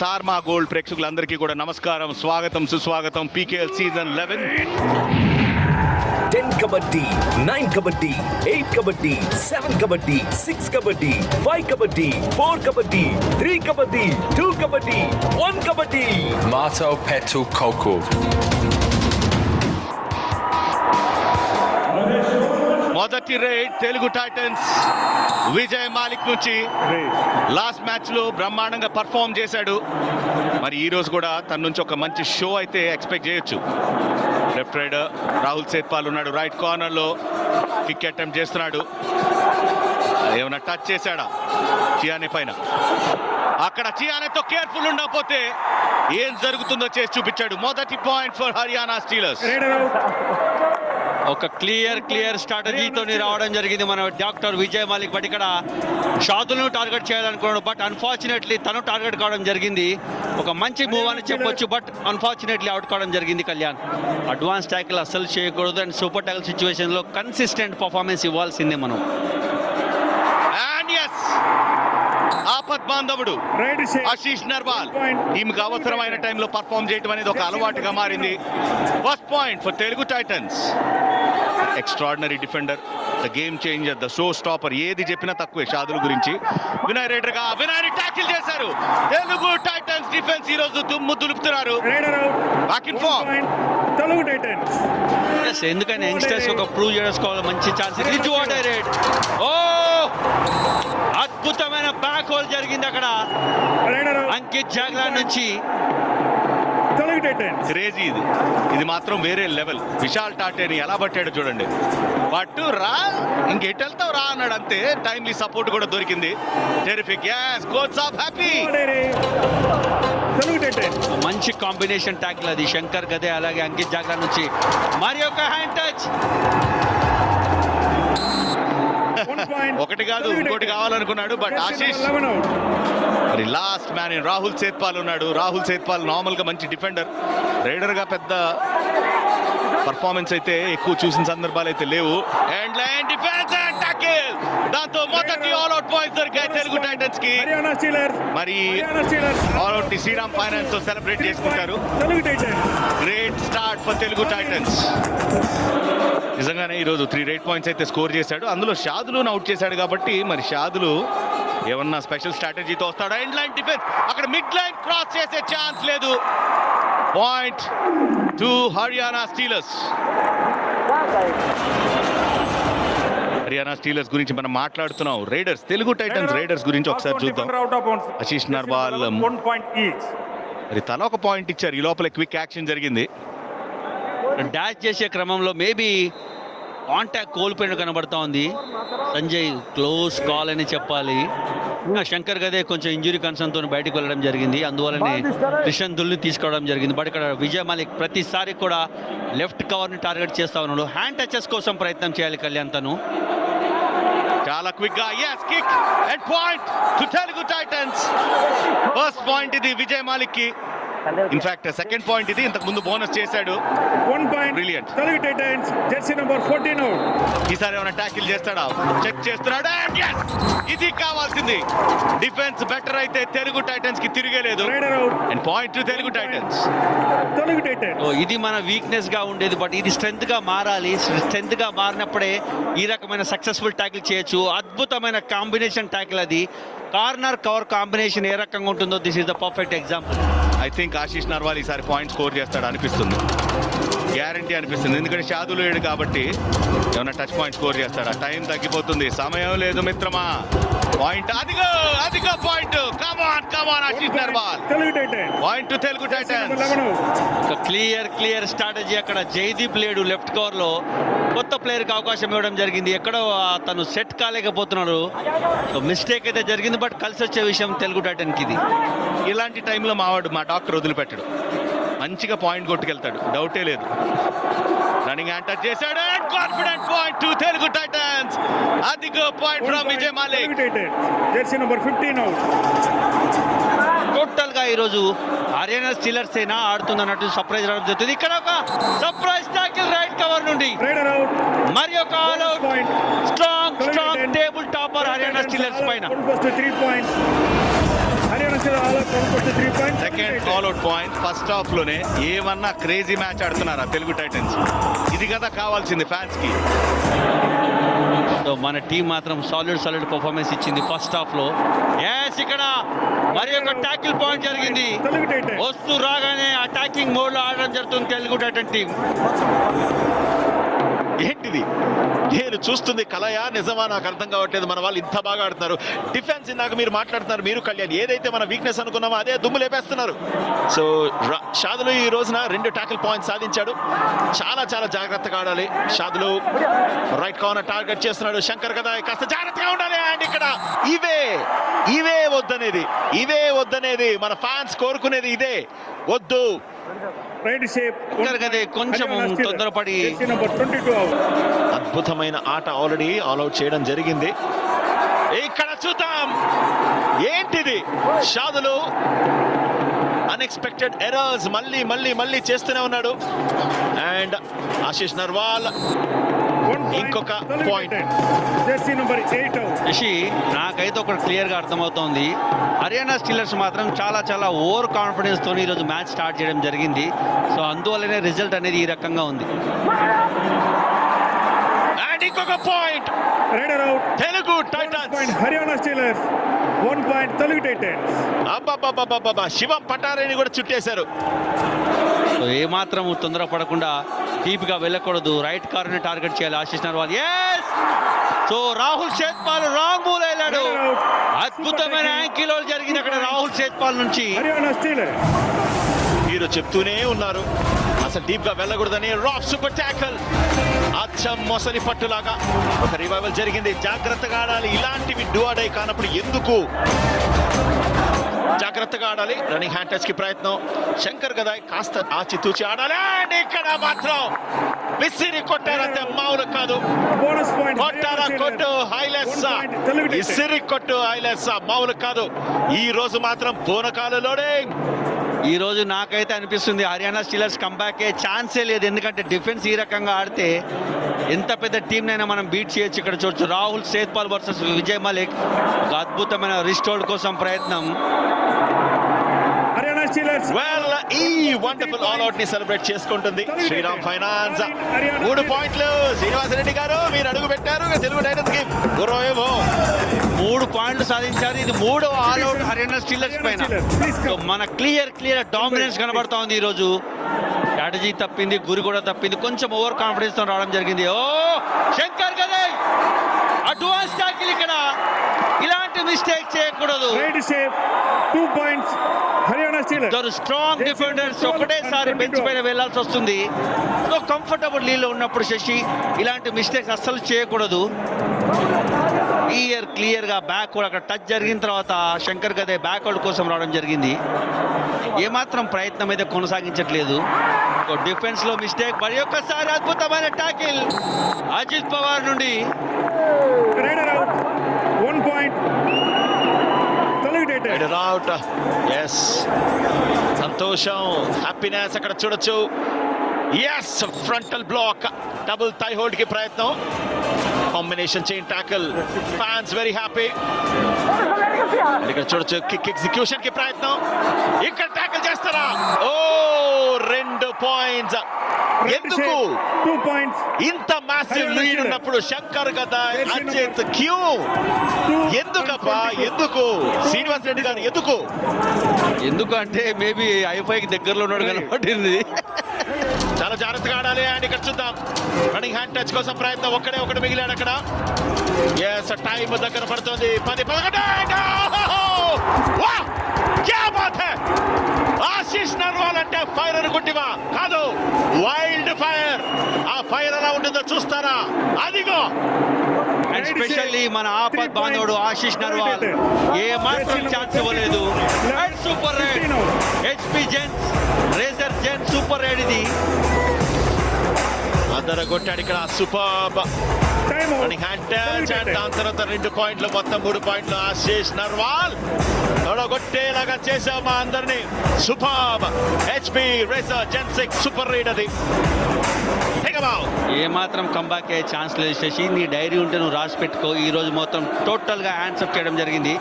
Star మా gold ప్రేక్షకులందరికీ కూడా నమస్కారం స్వాగతం సుస్వాగతం. PKL season eleven. Ten kabaddi nine kabaddi eight kabaddi seven kabaddi six kabaddi five kabaddi four kabaddi three kabaddi two kabaddi one kabaddi. Marto Petu Koku. మొదటి raid Telugu Titans Vijay Malik నుంచి last మ్యాచ్లో బ్రహ్మాండంగా పర్ఫామ్ చేశాడు. మరి ఈ రోజు కూడా తన నుంచి ఒక మంచి షో అయితే ఎక్స్పెక్ట్ చేయొచ్చు. లెఫ్ట్ రైడర్ రాహుల్ సేత్పాల్ ఉన్నాడు. రైట్ కార్నర్లో కిక్ అటెంప్ట్ చేస్తున్నాడు. ఏమైనా టచ్ చేశాడా? చియానే పైన. అక్కడ చియానేతో కేర్ఫుల్ ఉండకపోతే ఏం జరుగుతుందో చేసి చూపించాడు. మొదటి పాయింట్ ఫర్ హర్యానా స్టీలర్స్ ఒక క్లియర్ క్లియర్ స్ట్రాటజీతో రావడం జరిగింది మన డాక్టర్ విజయ్ మాలిక్. బట్ ఇక్కడ షాదులను టార్గెట్ చేయాలనుకున్నాడు. బట్ అన్ఫార్చునేట్లీ తను టార్గెట్ కావడం జరిగింది. ఒక మంచి మూవ్ అని చెప్పొచ్చు. బట్ అన్ఫార్చునేట్లీ అవుట్ కావడం జరిగింది కళ్యాణ్. అడ్వాన్స్ ట్యాకిల్ అస్సలు చేయకూడదు. అండ్ సూపర్ ట్యాకిల్ సిచ్యువేషన్లో కన్సిస్టెంట్ పర్ఫార్మెన్స్ ఇవ్వాల్సిందే మనం. ఆపద్ బాంధవుడు ఆశీష్ నర్వాల్ టీమ్కి అవసరమైన టైంలో పర్ఫామ్ చేయడం అనేది ఒక అలవాటుగా మారింది. First point for Telugu Titans extraordinary defender the game changer the show stopper ఏది చెప్పినా తక్కువే షాదుల గురించి. వినయ్ రైడర్గా వినయ్ ట్యాకిల్ చేశారు. తెలుగు టైటన్స్ డిఫెన్స్ ఈ రోజు దుమ్ము దులుపుతున్నారు. Back in form Telugu Titans yes ఎందుకని యంగ్స్టర్స్ ఒక ప్రూవ్ చేసుకోవాలి మంచి ఛాన్స్ రిజ్ వాటర్ రేట్ ఓ! అద్భుతమైన బ్యాక్ హోల్ జరిగింది అక్కడ. రైడర్ అంకిత్ జాగ్లా నుంచి తెలుగు టైటన్స్ క్రేజీ ఇది. ఇది మాత్రం వేరే లెవెల్ విశాల్ టాటేని ఎలా పట్టాడో చూడండి. పట్టు రా ఇంకెటు వెళ్తావు రా అన్నాడు అంతే. టైమ్లీ సపోర్ట్ కూడా దొరికింది. Terrific as coach of happy మంచి కాంబినేషన్ ట్యాకిల్ అది. శంకర్ గదే అలాగే అంకిత్ జాగ్లా నుంచి. మరి ఒక హ్యాండ్ టచ్ ఒకటి కాదు ఇంకోటి కావాలనుకున్నాడు బట్ ఆశీష్ మరి లాస్ట్ మ్యాన్ రాహుల్ సేత్పాల్ ఉన్నాడు. రాహుల్ సేత్పాల్ నార్మల్గా మంచి డిఫెండర్ రైడర్గా పెద్ద పర్ఫార్మెన్స్ అయితే ఎక్కువ చూసిన సందర్భాలు అయితే లేవు. అండ్ లైన్ డిఫెన్స్ టాకిల్ దాంతో మొదటి ఆల్ అవుట్ పాయింట్స్ దొరికాయి తెలుగు టైటన్స్కి. మరి ఆల్ అవుట్ని శ్రీరామ్ ఫైనాన్స్తో సెలబ్రేట్ చేసుకుంటారు. Telugu Titans great start for Telugu Titans నిజంగానే ఈరోజు త్రీ రేట్ పాయింట్స్ అయితే స్కోర్ చేశాడు. అందులో షాదులు అవుట్ చేశాడు కాబట్టి మరి షాదులు ఏమన్నా స్పెషల్ స్ట్రాటజీతో వస్తాడు? ఎండ్ లైన్ డిఫెన్స్ అక్కడ మిడ్ లైన్ క్రాస్ చేసే ఛాన్స్ లేదు. Point to Haryana Steelers Haryana Steelers గురించి మనం మాట్లాడుతున్నాం. రైడర్స్ తెలుగు టైటన్స్ రైడర్స్ గురించి ఒకసారి చూద్దాం. ఆశీష్ నర్వాల్ మరి తల ఒక పాయింట్ ఇచ్చారు. ఈ లోపల క్విక్ యాక్షన్ జరిగింది. డాష్ చేసే క్రమంలో మేబీ కాంటాక్ట్ కోల్పోయిన కనబడతా ఉంది. సంజయ్ క్లోజ్ కాల్ అని చెప్పాలి. శంకర్ గదే కొంచెం ఇంజురీ కన్సర్న్తో బయటకు వెళ్ళడం జరిగింది. అందువల్లనే క్రిషన్ దుల్ని తీసుకోవడం జరిగింది. బట్ ఇక్కడ విజయ్ మాలిక్ ప్రతిసారి కూడా లెఫ్ట్ కవర్ని టార్గెట్ చేస్తా ఉన్నాడు. హ్యాండ్ టచెస్ కోసం ప్రయత్నం చేయాలి కళ్యాణ్ తను. చాలా క్విక్గా yes kick head point to Telugu Titans first point ఇది విజయ్ మాలిక్కి ఇన్ఫాక్ట్ సెకండ్ పాయింట్ ఇది. ఇంతకు ముందు బోనస్ చేశాడు. One point Brilliant. Telugu Titans jersey number fourteen out ఈసారి ఏమైనా ట్యాకిల్ చేస్తాడా? చెక్ చేస్తున్నాడు. And yes! ఇది కావాల్సింది. డిఫెన్స్ బెటర్ అయితే తెలుగు టైటన్స్కి తిరిగేలేదు. Raider out and point to Telugu Titans Telugu Titans ఇది మన వీక్నెస్గా ఉండేది బట్ ఇది స్ట్రెంత్గా మారాలి. స్ట్రెంత్గా మారినప్పుడే ఈ రకమైన సక్సెస్ఫుల్ ట్యాకిల్ చేయొచ్చు. అద్భుతమైన కాంబినేషన్ ట్యాకిల్ అది. కార్నర్ కవర్ కాంబినేషన్ ఏ రకంగా ఉంటుందో this is the perfect example I think Ashish Narwal ఈసారి పాయింట్ స్కోర్ చేస్తాడు అనిపిస్తుంది గ్యారంటీ అనిపిస్తుంది. ఎందుకంటే షాదులు లేడు కాబట్టి ఏమైనా టచ్ పాయింట్ స్కోర్ చేస్తాడా? టైం తగ్గిపోతుంది. సమయం లేదు మిత్రమా. పాయింట్ అదిగో అదిగో point. Come on come on Ashish Narwal. Telugu Titans. Point to Telugu ఒక క్లియర్ క్లియర్ స్ట్రాటజీ అక్కడ జైదీప్ లేడు లెఫ్ట్ కవర్లో. కొత్త ప్లేయర్కి అవకాశం ఇవ్వడం జరిగింది. ఎక్కడో తను సెట్ కాలేకపోతున్నాడు. మిస్టేక్ అయితే జరిగింది బట్ కలిసి వచ్చే విషయం తెలుగు టైటన్కి ఇది ఇలాంటి టైంలో మావాడు మా డాక్టర్ వదిలిపెట్టడు. మంచిగా పాయింట్ కొట్టుకెళ్తాడు. డౌటే లేదు. రన్నింగ్ హ్యాండ్ టచ్ చేశాడు. Confident point to Telugu Titans అదిగో point from Vijay Malik. Jersey number fifteen out టోటల్గా ఈ రోజు హర్యానా స్టీలర్స్ అయినా ఆడుతుందన్నట్టు సర్ప్రైజ్ రావడం జరుగుతుంది. ఇక్కడ ఒక సర్ప్రైజ్ టాకిల్ రైట్ కవర్ నుండి. మరి ఒక all out point strong strong table topper Haryana Steelers పైన. సెకండ్ అవుట్ పాయింట్ ఫస్ట్ హాఫ్లోనే ఏమన్నా క్రేజీ మ్యాచ్ ఆడుతున్నారా తెలుగు టైటన్స్ ఇది కదా కావాల్సింది ఫ్యాన్స్కి. సో మన టీం మాత్రం సాలిడ్ సాలిడ్ పర్ఫార్మెన్స్ ఇచ్చింది ఫస్ట్ హాఫ్లో. ఎస్ ఇక్కడ మరి ఒక ట్యాకిల్ పాయింట్ జరిగింది. తెలుగు టైటన్స్ వస్తూ రాగానే అటాకింగ్ మోడ్లో ఆడడం జరుగుతుంది తెలుగు టైటన్ టీం ఏంటిది? నేను చూస్తుంది కలయా నిజమా? నాకు అర్థం కావట్లేదు. మన వాళ్ళు ఇంత బాగా ఆడుతున్నారు. డిఫెన్స్ ఇందాక మీరు మాట్లాడుతున్నారు మీరు కళ్యాణ్. ఏదైతే మన వీక్నెస్ అనుకున్నామో అదే దుమ్ము లేపేస్తున్నారు. సో షాదులు ఈ రోజున రెండు టాకిల్ పాయింట్స్ సాధించాడు. చాలా చాలా జాగ్రత్తగా ఆడాలి. షాదులు రైట్ కార్నర్ టార్గెట్ చేస్తున్నాడు. శంకర్ కదా కాస్త జాగ్రత్తగా ఉండాలి. అండ్ ఇక్కడ ఇవే ఇవే వద్దనేది. ఇవే వద్దనేది. మన ఫ్యాన్స్ కోరుకునేది ఇదే. వద్దు. కొంచెం తొందరపడి జెర్సీ నంబర్ 22 అవుట్ అద్భుతమైన ఆట ఆల్రెడీ ఆల్ అవుట్ చేయడం జరిగింది. ఇక్కడ చూద్దాం. ఏంటిది? షాదులు అన్ఎక్స్పెక్టెడ్ ఎరర్స్ మళ్ళీ మళ్ళీ మళ్ళీ చేస్తూనే ఉన్నాడు. అండ్ ఆశీష్ నర్వాల్ ఇంకొక point. Jersey number 8 out Sashi నాకైతే ఒకటి క్లియర్గా అర్థమవుతోంది. హర్యానా స్టీలర్స్ మాత్రం చాలా చాలా ఓవర్ కాన్ఫిడెన్స్ తోని ఈరోజు మ్యాచ్ స్టార్ట్ చేయడం జరిగింది. సో అందువల్లనే రిజల్ట్ అనేది ఈ రకంగా ఉంది. అండ్ ఇంకొక point raider out Telugu point Titans Haryana Steelers one point Telugu Titans అబ్బాబాబాబాబా Shivam పటారేని కూడా చుట్టేశారు. సో ఏమాత్రం తొందరపడకుండా డీప్గా వెళ్ళకూడదు. రైట్ కార్ని టార్గెట్ చేయాలి Ashish Narwal. Yes so Rahul Sethpal wrong move వెళ్ళాడు అద్భుతమైన యాంకిల్ జరిగింది అక్కడ రాహుల్ షేత్పాల్ నుంచి. మీరు చెప్తూనే ఉన్నారు. అసలు డీప్గా వెళ్ళకూడదని రాక్ సూపర్ ట్యాకల్. అచ్చం మొసలి పట్టులాగా. ఒక రివైవల్ జరిగింది. జాగ్రత్తగా ఆడాలి. ఇలాంటివి డై కానప్పుడు ఎందుకు? జాగ్రత్తగా ఆడాలి. రన్నింగ్ హ్యాండ్ టచ్కి ప్రయత్నం. శంకర్ గదాయ్ కాస్త ఆచితూచి ఆడాలి. అండ్ ఇక్కడ మాత్రం విసిరి కొట్టారంటే మామూలు కాదు. కొట్టారా? కొట్టు హైలెస్. ఇసిరి కొట్టు హైలెస్. మామూలు కాదు. ఈ రోజు మాత్రం పూనకాలు ఈ రోజు నాకైతే అనిపిస్తుంది హర్యానా స్టీలర్స్ కంబ్యాక్ ఛాన్సే లేదు. ఎందుకంటే డిఫెన్స్ ఈ రకంగా ఆడితే ఎంత పెద్ద టీంనైనా మనం బీట్ చేయొచ్చు ఇక్కడ చూడొచ్చు. రాహుల్ సేత్పాల్ వర్సెస్ విజయ్ మలిక్. ఒక అద్భుతమైన రిస్టోల్డ్ కోసం ప్రయత్నం. వెల్ ఈ వండర్ఫుల్ ఆల్ అవుట్ని సెలబ్రేట్ చేసుకుంటుంది. శ్రీరామ్ ఫైనాన్స్. మూడు పాయింట్లు. శ్రీనివాస్ రెడ్డి గారు మీరు అడుగు పెట్టారు. తెలుగు టైటన్స్కి గురవేమో మూడు పాయింట్లు సాధించారు. ఇది మూడో ఆల్ అవుట్ హర్యానా స్టీలర్స్ పైన. మన క్లియర్ క్లియర్ డామినెన్స్ కనబడతా ఉంది ఈ రోజు స్ట్రాటజీ తప్పింది గురి కూడా తప్పింది. కొంచెం ఓవర్ కాన్ఫిడెన్స్తో రావడం జరిగింది. ఓ శంకర్ గదే అడ్వాన్స్ ట్యాకిల్ ఇక్కడ. ఇలాంటి మిస్టేక్ చేయకూడదు. Two points Haryana Steelers strong defenders ఒకటేసారి బెంచ్ పైన వెళ్ళాల్సి వస్తుంది. సో కంఫర్టబుల్ లీలో ఉన్నప్పుడు శశి ఇలాంటి మిస్టేక్స్ అస్సలు చేయకూడదు. క్లియర్ క్లియర్గా బ్యాక్ కూడా అక్కడ టచ్ జరిగిన తర్వాత శంకర్ గదే బ్యాక్వర్డ్ కోసం రావడం జరిగింది. ఏమాత్రం ప్రయత్నం అయితే కొనసాగించట్లేదు. డిఫెన్స్లో మిస్టేక్ మరి ఒక్కసారి అద్భుతమైన టాకిల్ అజిత్ పవార్ నుండి. అవుట్ ఎస్ సంతోషం హ్యాపీనెస్ అక్కడ చూడొచ్చు. Yes frontal block double thigh హోల్డ్కి ప్రయత్నం. Combination chain tackle fans very happy ఇక్కడ చూడొచ్చు కిక్ ఎగ్జిక్యూషన్కి ప్రయత్నం. ఇక్కడ టాకల్ చేస్తారా? ఓ రెండు పాయింట్స్ ఎందుకు? టూ పాయింట్స్ ఇంత మాసివ్ లీడ్ ఉన్నప్పుడు శంకర్ కదా అజిత్ క్యూ. ఎందుకబ్బా ఎందుకు? శ్రీనివాస్ రెడ్డి గారు ఎందుకు? ఎందుకంటే మేబీ ఐఫైకి దగ్గరలో ఉన్నాడు కనబడింది జాగ్రత్తగా ఆడాలి. అండ్ ఇక్కడ చూద్దాం. రన్నింగ్ హ్యాండ్ టచ్ కోసం ప్రయత్నం ఒక్కడే ఒకటి మిగిలాడు అక్కడ. ఎస్ టైం దగ్గర పడుతుంది. పది పదకొండు and! వాహ్! క్యా బాత్ హై? ఆశీష్ నర్వాల్ అంటే ఫైర్ అనుకుంటివా కాదు వైల్డ్ ఫైర్ ఆ ఫైర్ ఎలా ఉంటుందో చూస్తారా? అదిగో! అండ్ స్పెషల్లీ మన ఆపద్ బాంధవుడు ఆశీష్ నర్వాల్. ఏ మాత్రం ఛాన్స్ ఇవ్వలేదు. And super raid HP gents racer gent super raid ఇది. అందరూ కొట్టాడు ఇక్కడ. Super. Time running hand touch and దాని తర్వాత రెండు పాయింట్లు మొత్తం మూడు పాయింట్లు ఆశీష్ నర్వాల్. తొడగొట్టేలాగా చేసావు మా అందరినీ. Super. HP racer gen six super raid అది Take 'em out. ఏ మాత్రం కంబ్యాక్ అయ్యే ఛాన్స్ లేదు శశి. నీ డైరీ ఉంటే నువ్వు రాసి పెట్టుకో. ఈ రోజు మొత్తం టోటల్గా హ్యాండ్స్ అప్ చేయడం జరిగింది.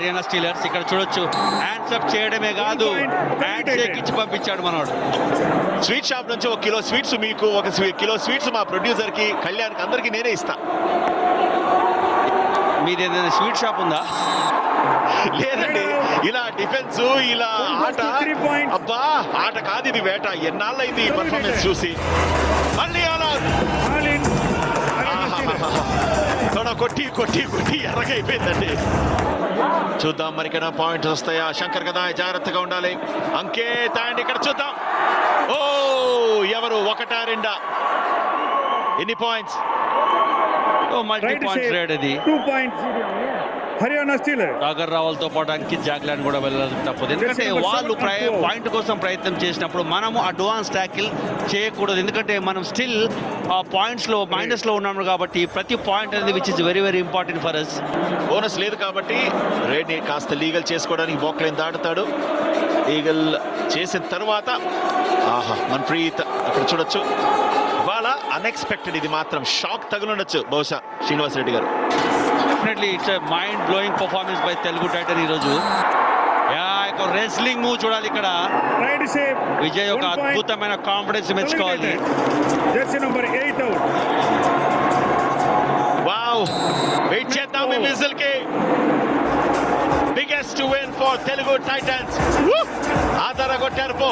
హర్యానా స్టీలర్స్ ఇక్కడ చూడొచ్చు. హ్యాండ్స్ అప్ చేయడమే కాదు. హ్యాండ్ షేక్ ఇచ్చి పంపించాడు మనోడు. స్వీట్ షాప్ నుంచి ఒక కిలో స్వీట్స్ మీకు ఒక కిలో స్వీట్స్ మా ప్రొడ్యూసర్కి కళ్యాణ్కి అందరికి నేనే ఇస్తా. మీది ఏదైనా స్వీట్ షాప్ ఉందా? లేదండి. ఇలా డిఫెన్స్ ఇలా ఆట. అబ్బా ఆట కాదు ఇది వేట. ఎన్నాళ్ళైంది ఈ పర్ఫార్మెన్స్ చూసి? మళ్ళీ అలా. తొడ కొట్టి కొట్టి కొట్టి ఎర్రగైపోయిందండి చూద్దాం మరికైనా పాయింట్స్ వస్తాయా? శంకర్ కదా జాగ్రత్తగా ఉండాలి. అంకేత్ అండ్ ఇక్కడ చూద్దాం. ఓ ఎవరు? ఒకటా రెండా? ఎన్ని పాయింట్స్? ఓ మల్టీ పాయింట్స్. రేడ్ అది. points. Haryana Steelers. సాగర్ రావులతో పాటు అంకిత్ జాగ్లాన్ కూడా వెళ్ళాలి తప్పదు. ఎందుకంటే వాళ్ళు. పాయింట్ కోసం ప్రయత్నం చేసినప్పుడు మనము అడ్వాన్స్ ట్యాకిల్ చేయకూడదు. ఎందుకంటే మనం స్టిల్ ఆ పాయింట్స్లో మైనస్లో ఉన్నాము కాబట్టి ప్రతి పాయింట్ అనేది which is very very important for us bonus లేదు కాబట్టి రేడ్ని కాస్త లీగల్ చేసుకోవడానికి బోక్లైన్ దాటుతాడు. లీగల్ చేసిన తర్వాత ఆహా మన్ప్రీత్ అక్కడ చూడొచ్చు. ఇవాళ అన్ఎక్స్పెక్టెడ్ ఇది మాత్రం షాక్ తగులుండొచ్చు బహుశా Srinivas Reddy garu. Definitely it's mind blowing performance by Telugu Titan ఈ రోజు. యా ఒక రెస్లింగ్ మూవ్ చూడాలి ఇక్కడ. విజయ్ ఒక. అద్భుతమైన కాన్ఫిడెన్స్ మెచ్చుకోవాలి. Jersey number eight out. Wow wait చేద్దాం ఈ విజిల్కి biggest win for Telugu Titans ఆధార కొట్టారు పో.